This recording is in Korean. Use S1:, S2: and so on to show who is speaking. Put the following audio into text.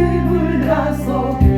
S1: 집을 가서